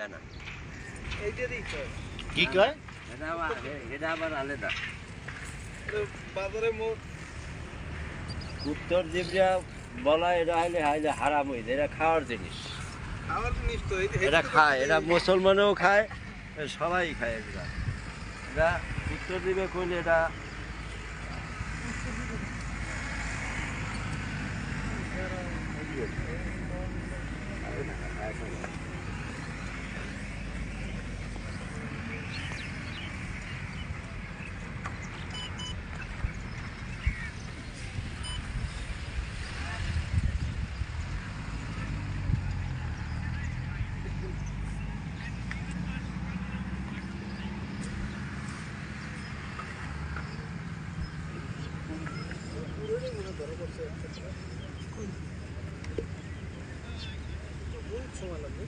দেয় না কি কয়? এটা আবার এটা আবার আলাদা। বাজারে মোট উত্তর দিবরা বলা এটা হইলে হইলে হারাম হইলে এটা খাওয়ার জিনিস। খাওয়ার জিনিস তো এটা খায় এটা মুসলমানও খায় সবাই খায় এটা এটা উত্তর দিবে কইলে এটা বহুত সময় লাগবে।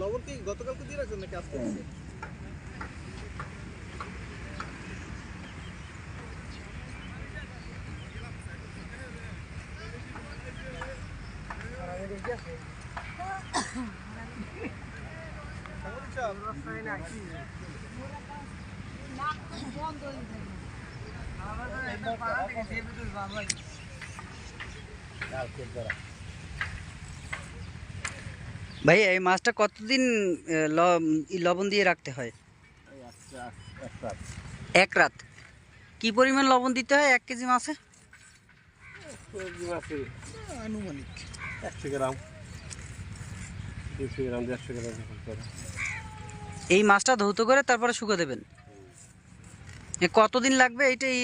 লবণ কি গতকালকে দিয়ে রাখছেন নাকি আজকে দিয়েছেন? ভাই এই মাছটা কতদিন লবণ দিয়ে রাখতে হয়? এক রাত। কি পরিমাণ লবণ দিতে হয় এক কেজি মাছে? আনুমানিক। একশো গ্রাম। দুশো গ্রাম দেড়শো গ্রাম এই মাছটা ধৌত করে তারপরে শুকো দেবেন? কতদিন লাগবে এইটাই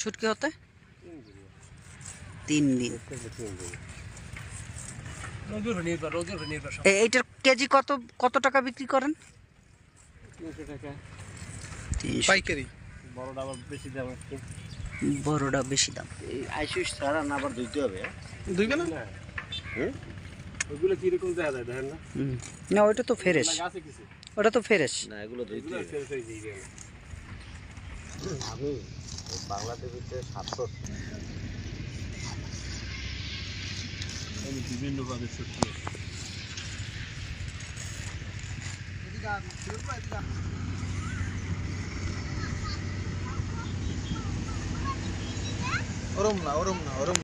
ছুটকি হতে? তিন দিন এ- এইটার কেজি কত কত টাকা বিক্রি করেন? পাইকারি? বড়টা আবার বেশি দাম বড়টা বেশি দাম। এই আইসিস ছাড়া না আবার ধুইতে হবে। দুইবে না? না। ওইগুলো কীরকম দেখা যায় দেখেন না? না ওইটা তো ফ্রেশ। ওটা তো ফ্রেশ। না এগুলো ধুইতে হবে। বাংলাদেশে সাতশো। الجبين لغة بالتركية ورمنا ورمنا ورمنا